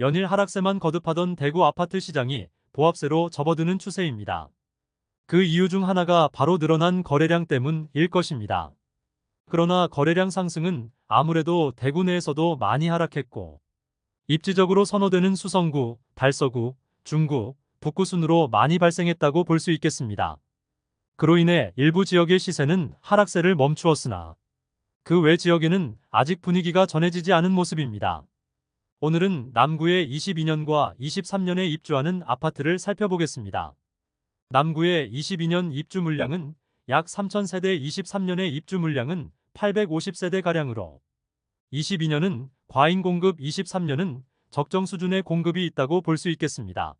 연일 하락세만 거듭하던 대구 아파트 시장이 보합세로 접어드는 추세입니다. 그 이유 중 하나가 바로 늘어난 거래량 때문일 것입니다. 그러나 거래량 상승은 아무래도 대구 내에서도 많이 하락했고 입지적으로 선호되는 수성구, 달서구, 중구, 북구 순으로 많이 발생했다고 볼 수 있겠습니다. 그로 인해 일부 지역의 시세는 하락세를 멈추었으나 그 외 지역에는 아직 분위기가 전해지지 않은 모습입니다. 오늘은 남구의 22년과 23년에 입주하는 아파트를 살펴보겠습니다. 남구의 22년 입주 물량은 약 3,000세대 23년의 입주 물량은 850세대가량으로 22년은 과잉 공급 23년은 적정 수준의 공급이 있다고 볼 수 있겠습니다.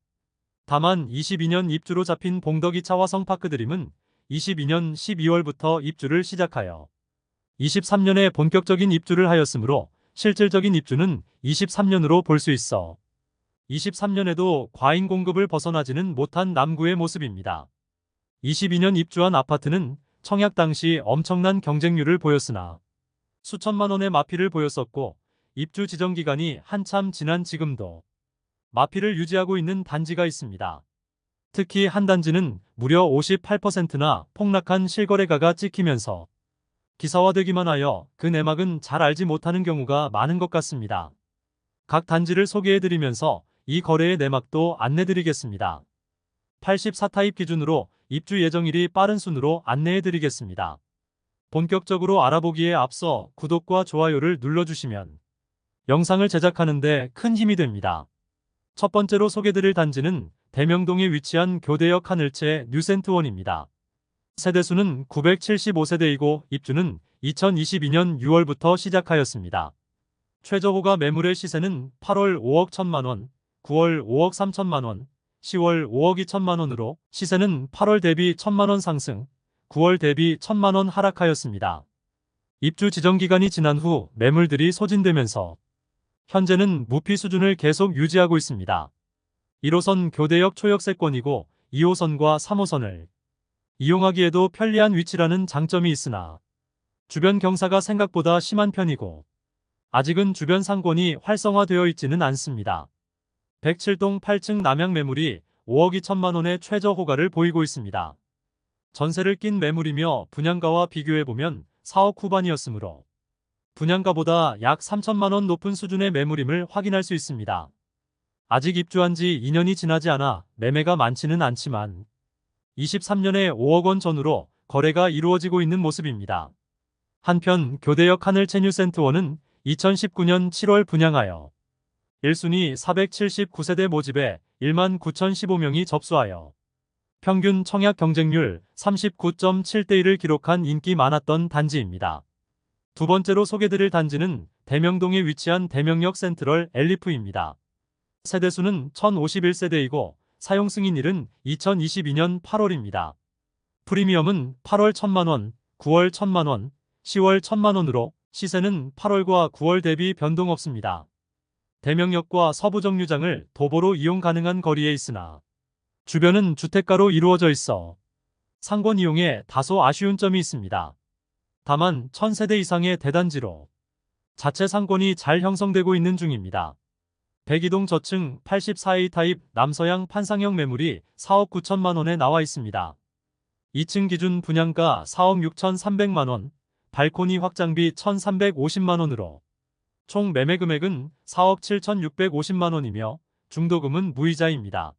다만 22년 입주로 잡힌 봉덕이차 화성파크드림은 22년 12월부터 입주를 시작하여 23년에 본격적인 입주를 하였으므로 실질적인 입주는 23년으로 볼 수 있어 23년에도 과잉 공급을 벗어나지는 못한 남구의 모습입니다. 22년 입주한 아파트는 청약 당시 엄청난 경쟁률을 보였으나 수천만 원의 마피를 보였었고 입주 지정 기간이 한참 지난 지금도 마피를 유지하고 있는 단지가 있습니다. 특히 한 단지는 무려 58%나 폭락한 실거래가가 찍히면서 기사화되기만 하여 그 내막은 잘 알지 못하는 경우가 많은 것 같습니다. 각 단지를 소개해드리면서 이 거래의 내막도 안내드리겠습니다. 84타입 기준으로 입주 예정일이 빠른 순으로 안내해드리겠습니다. 본격적으로 알아보기에 앞서 구독과 좋아요를 눌러주시면 영상을 제작하는데 큰 힘이 됩니다. 첫 번째로 소개드릴 단지는 대명동에 위치한 교대역 하늘채 뉴센트원입니다. 세대수는 975세대이고 입주는 2022년 6월부터 시작하였습니다. 최저호가 매물의 시세는 8월 5억 1천만원, 9월 5억 3천만원, 10월 5억 2천만원으로 시세는 8월 대비 1천만원 상승, 9월 대비 1천만원 하락하였습니다. 입주 지정 기간이 지난 후 매물들이 소진되면서 현재는 무피 수준을 계속 유지하고 있습니다. 1호선 교대역 초역세권이고 2호선과 3호선을 이용하기에도 편리한 위치라는 장점이 있으나 주변 경사가 생각보다 심한 편이고 아직은 주변 상권이 활성화되어 있지는 않습니다. 107동 8층 남양 매물이 5억 2천만 원의 최저 호가를 보이고 있습니다. 전세를 낀 매물이며 분양가와 비교해보면 4억 후반이었으므로 분양가보다 약 3천만 원 높은 수준의 매물임을 확인할 수 있습니다. 아직 입주한 지 2년이 지나지 않아 매매가 많지는 않지만 23년에 5억 원 전후로 거래가 이루어지고 있는 모습입니다. 한편 교대역 하늘체뉴센트원은 2019년 7월 분양하여 1순위 479세대 모집에 1만 9,015명이 접수하여 평균 청약 경쟁률 39.7대 1을 기록한 인기 많았던 단지입니다. 두 번째로 소개드릴 단지는 대명동에 위치한 대명역 센트럴 엘리프입니다. 세대수는 1051세대이고 사용 승인일은 2022년 8월입니다. 프리미엄은 8월 1000만원, 9월 1000만원, 10월 1000만원으로 시세는 8월과 9월 대비 변동 없습니다. 대명역과 서부정류장을 도보로 이용 가능한 거리에 있으나 주변은 주택가로 이루어져 있어 상권 이용에 다소 아쉬운 점이 있습니다. 다만 1000세대 이상의 대단지로 자체 상권이 잘 형성되고 있는 중입니다. 백이동 저층 84A 타입 남서양 판상형 매물이 4억 9천만 원에 나와 있습니다. 2층 기준 분양가 4억 6천3백만 원, 발코니 확장비 1,350만 원으로 총 매매 금액은 4억 7천6백오십만 원이며 중도금은 무이자입니다.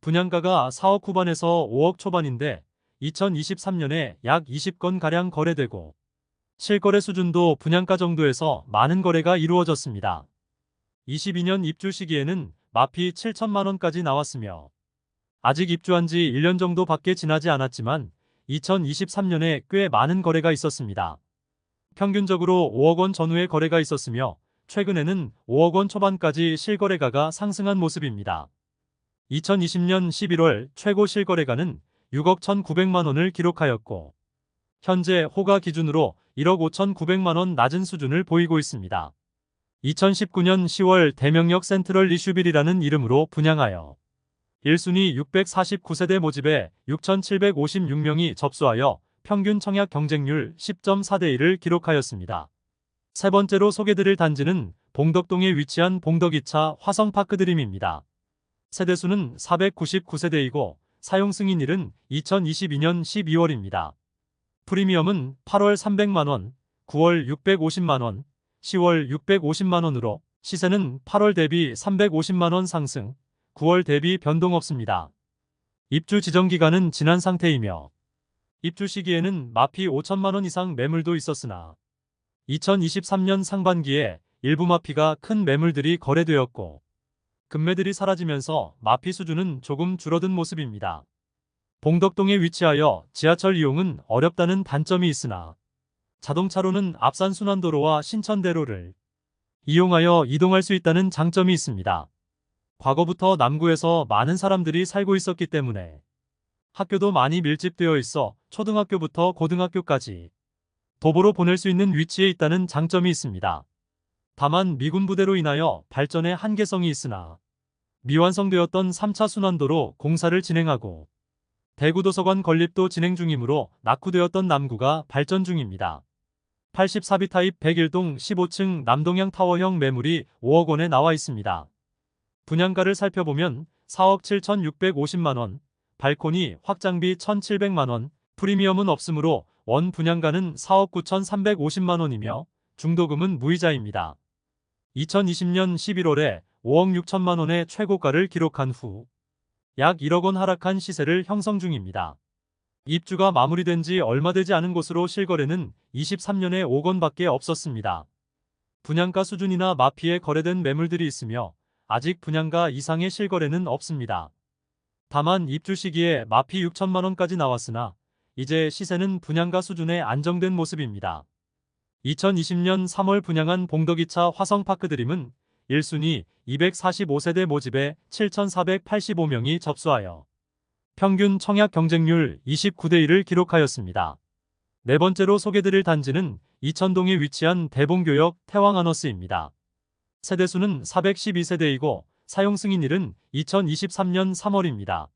분양가가 4억 후반에서 5억 초반인데 2023년에 약 20건가량 거래되고 실거래 수준도 분양가 정도에서 많은 거래가 이루어졌습니다. 22년 입주 시기에는 마피 7천만원까지 나왔으며 아직 입주한 지 1년 정도 밖에 지나지 않았지만 2023년에 꽤 많은 거래가 있었습니다. 평균적으로 5억 원 전후의 거래가 있었으며 최근에는 5억 원 초반까지 실거래가가 상승한 모습입니다. 2020년 11월 최고 실거래가는 6억 1,900만 원을 기록하였고 현재 호가 기준으로 1억 5,900만 원 낮은 수준을 보이고 있습니다. 2019년 10월 대명역 센트럴 리슈빌이라는 이름으로 분양하여 1순위 649세대 모집에 6,756명이 접수하여 평균 청약 경쟁률 10.4대 1을 기록하였습니다. 세 번째로 소개드릴 단지는 봉덕동에 위치한 봉덕이차 화성파크 드림입니다. 세대수는 499세대이고 사용 승인일은 2022년 12월입니다. 프리미엄은 8월 300만원, 9월 650만원, 10월 650만원으로 시세는 8월 대비 350만원 상승, 9월 대비 변동 없습니다. 입주 지정 기간은 지난 상태이며 입주 시기에는 마피 5천만원 이상 매물도 있었으나 2023년 상반기에 일부 마피가 큰 매물들이 거래되었고 금매들이 사라지면서 마피 수준은 조금 줄어든 모습입니다. 봉덕동에 위치하여 지하철 이용은 어렵다는 단점이 있으나 자동차로는 앞산 순환도로와 신천대로를 이용하여 이동할 수 있다는 장점이 있습니다. 과거부터 남구에서 많은 사람들이 살고 있었기 때문에 학교도 많이 밀집되어 있어 초등학교부터 고등학교까지 도보로 보낼 수 있는 위치에 있다는 장점이 있습니다. 다만 미군 부대로 인하여 발전에 한계성이 있으나 미완성되었던 3차 순환도로 공사를 진행하고 대구도서관 건립도 진행 중이므로 낙후되었던 남구가 발전 중입니다. 84비 타입 101동 15층 남동향 타워형 매물이 5억 원에 나와 있습니다. 분양가를 살펴보면 4억 7,650만 원, 발코니 확장비 1,700만 원, 프리미엄은 없으므로 원 분양가는 4억 9,350만 원이며 중도금은 무이자입니다. 2020년 11월에 5억 6천만 원의 최고가를 기록한 후 약 1억 원 하락한 시세를 형성 중입니다. 입주가 마무리된 지 얼마 되지 않은 곳으로 실거래는 23년에 5억 원밖에 없었습니다. 분양가 수준이나 마피에 거래된 매물들이 있으며 아직 분양가 이상의 실거래는 없습니다. 다만 입주 시기에 마피 6천만 원까지 나왔으나 이제 시세는 분양가 수준에 안정된 모습입니다. 2020년 3월 분양한 봉덕이차 화성파크 드림은 1순위 245세대 모집에 7,485명이 접수하여 평균 청약 경쟁률 29대 1을 기록하였습니다. 네 번째로 소개드릴 단지는 이천동에 위치한 대봉교역 태왕아너스입니다. 세대수는 412세대이고 사용 승인일은 2023년 3월입니다.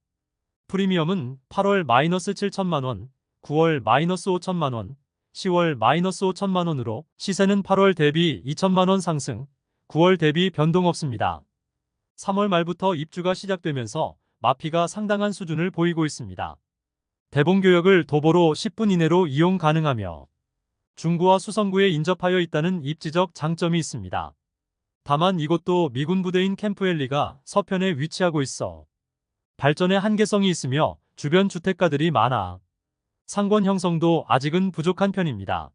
프리미엄은 8월 마이너스 7천만원, 9월 마이너스 5천만원, 10월 마이너스 5천만원으로 시세는 8월 대비 2천만원 상승, 9월 대비 변동 없습니다. 3월 말부터 입주가 시작되면서 마피가 상당한 수준을 보이고 있습니다. 대봉교역을 도보로 10분 이내로 이용 가능하며 중구와 수성구에 인접하여 있다는 입지적 장점이 있습니다. 다만 이곳도 미군 부대인 캠프엘리가 서편에 위치하고 있어 발전에 한계성이 있으며 주변 주택가들이 많아 상권 형성도 아직은 부족한 편입니다.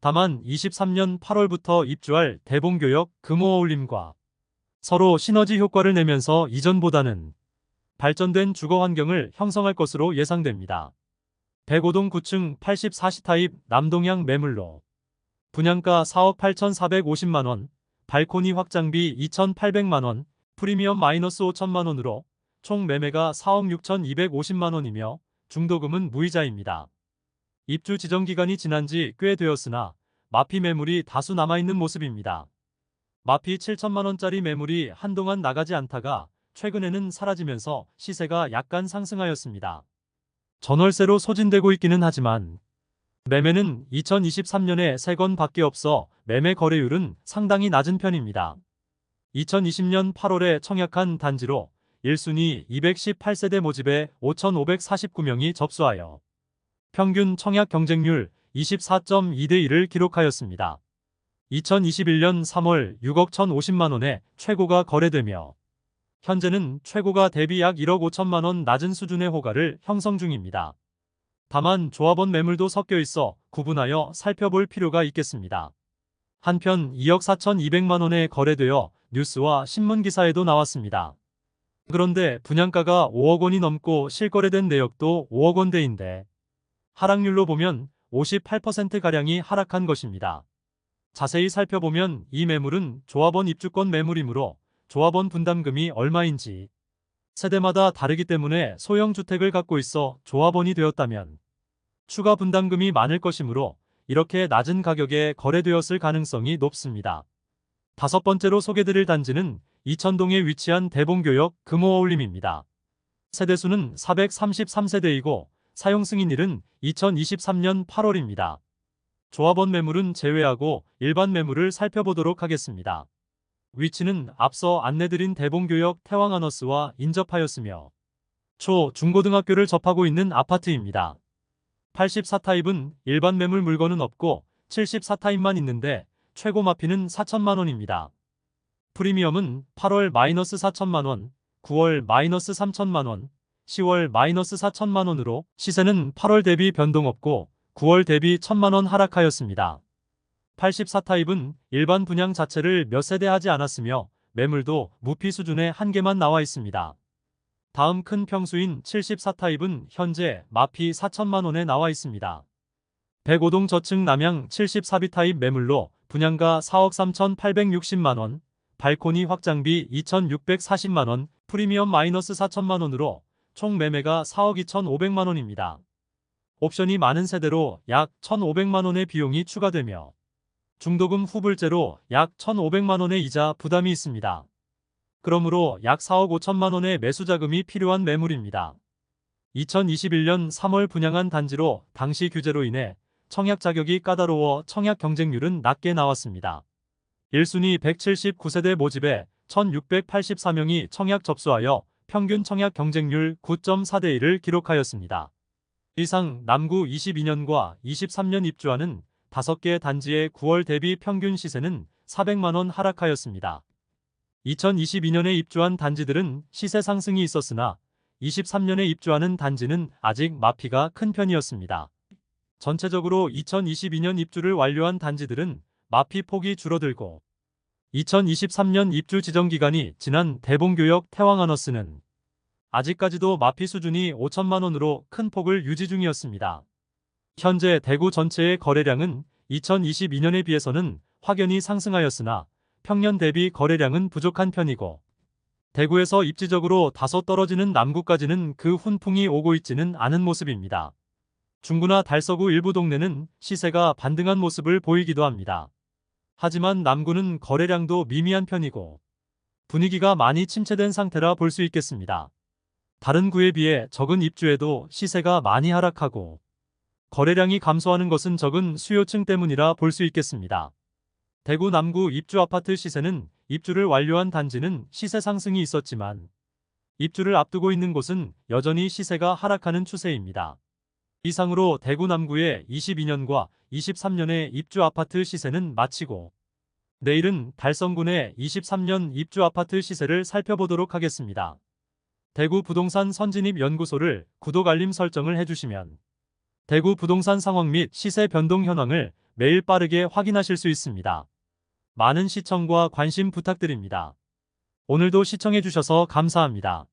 다만 23년 8월부터 입주할 대봉교역 금호어울림과 서로 시너지 효과를 내면서 이전보다는 발전된 주거 환경을 형성할 것으로 예상됩니다. 105동 9층 84시 타입 남동향 매물로 분양가 4억 8,450만원, 발코니 확장비 2,800만원, 프리미엄 마이너스 5천만원으로 총 매매가 4억 6,250만원이며 중도금은 무이자입니다. 입주 지정 기간이 지난 지 꽤 되었으나 마피 매물이 다수 남아있는 모습입니다. 마피 7천만원짜리 매물이 한동안 나가지 않다가 최근에는 사라지면서 시세가 약간 상승하였습니다. 전월세로 소진되고 있기는 하지만 매매는 2023년에 3건 밖에 없어 매매 거래율은 상당히 낮은 편입니다. 2020년 8월에 청약한 단지로 1순위 218세대 모집에 5,549명이 접수하여 평균 청약 경쟁률 24.2대 1을 기록하였습니다. 2021년 3월 6억 1,050만원에 최고가 거래되며 현재는 최고가 대비 약 1억 5천만 원 낮은 수준의 호가를 형성 중입니다. 다만 조합원 매물도 섞여 있어 구분하여 살펴볼 필요가 있겠습니다. 한편 2억 4,200만 원에 거래되어 뉴스와 신문기사에도 나왔습니다. 그런데 분양가가 5억 원이 넘고 실거래된 내역도 5억 원대인데 하락률로 보면 58%가량이 하락한 것입니다. 자세히 살펴보면 이 매물은 조합원 입주권 매물이므로 조합원 분담금이 얼마인지 세대마다 다르기 때문에 소형 주택을 갖고 있어 조합원이 되었다면 추가 분담금이 많을 것이므로 이렇게 낮은 가격에 거래되었을 가능성이 높습니다. 다섯 번째로 소개드릴 단지는 이천동에 위치한 대봉교역 금호어울림입니다. 세대수는 433세대이고 사용 승인일은 2023년 8월입니다. 조합원 매물은 제외하고 일반 매물을 살펴보도록 하겠습니다. 위치는 앞서 안내드린 대봉교역 태왕아너스와 인접하였으며 초, 중고등학교를 접하고 있는 아파트입니다. 84타입은 일반 매물 물건은 없고 74타입만 있는데 최고 마피는 4천만 원입니다. 프리미엄은 8월 마이너스 4천만 원, 9월 마이너스 3천만 원, 10월 마이너스 4천만 원으로 시세는 8월 대비 변동 없고 9월 대비 1천만 원 하락하였습니다. 84타입은 일반 분양 자체를 몇 세대 하지 않았으며 매물도 무피 수준의 한 개만 나와 있습니다. 다음 큰 평수인 74타입은 현재 마피 4천만 원에 나와 있습니다. 105동 저층 남양 74비 타입 매물로 분양가 4억 3,860만 원, 발코니 확장비 2,640만 원, 프리미엄 마이너스 4천만 원으로 총 매매가 4억 2,500만 원입니다. 옵션이 많은 세대로 약 1,500만 원의 비용이 추가되며 중도금 후불제로 약 1,500만 원의 이자 부담이 있습니다. 그러므로 약 4억 5천만 원의 매수 자금이 필요한 매물입니다. 2021년 3월 분양한 단지로 당시 규제로 인해 청약 자격이 까다로워 청약 경쟁률은 낮게 나왔습니다. 1순위 179세대 모집에 1684명이 청약 접수하여 평균 청약 경쟁률 9.4대 1을 기록하였습니다. 이상 남구 22년과 23년 입주하는 5개 단지의 9월 대비 평균 시세는 400만원 하락하였습니다. 2022년에 입주한 단지들은 시세 상승이 있었으나 23년에 입주하는 단지는 아직 마피가 큰 편이었습니다. 전체적으로 2022년 입주를 완료한 단지들은 마피 폭이 줄어들고 2023년 입주 지정 기간이 지난 대봉교역 태왕아너스는 아직까지도 마피 수준이 5천만 원으로 큰 폭을 유지 중이었습니다. 현재 대구 전체의 거래량은 2022년에 비해서는 확연히 상승하였으나 평년 대비 거래량은 부족한 편이고 대구에서 입지적으로 다소 떨어지는 남구까지는 그 훈풍이 오고 있지는 않은 모습입니다. 중구나 달서구 일부 동네는 시세가 반등한 모습을 보이기도 합니다. 하지만 남구는 거래량도 미미한 편이고 분위기가 많이 침체된 상태라 볼 수 있겠습니다. 다른 구에 비해 적은 입주에도 시세가 많이 하락하고 거래량이 감소하는 것은 적은 수요층 때문이라 볼 수 있겠습니다. 대구 남구 입주 아파트 시세는 입주를 완료한 단지는 시세 상승이 있었지만 입주를 앞두고 있는 곳은 여전히 시세가 하락하는 추세입니다. 이상으로 대구 남구의 22년과 23년의 입주 아파트 시세는 마치고 내일은 달성군의 23년 입주 아파트 시세를 살펴보도록 하겠습니다. 대구 부동산 선진입 연구소를 구독 알림 설정을 해주시면 대구 부동산 상황 및 시세 변동 현황을 매일 빠르게 확인하실 수 있습니다. 많은 시청과 관심 부탁드립니다. 오늘도 시청해주셔서 감사합니다.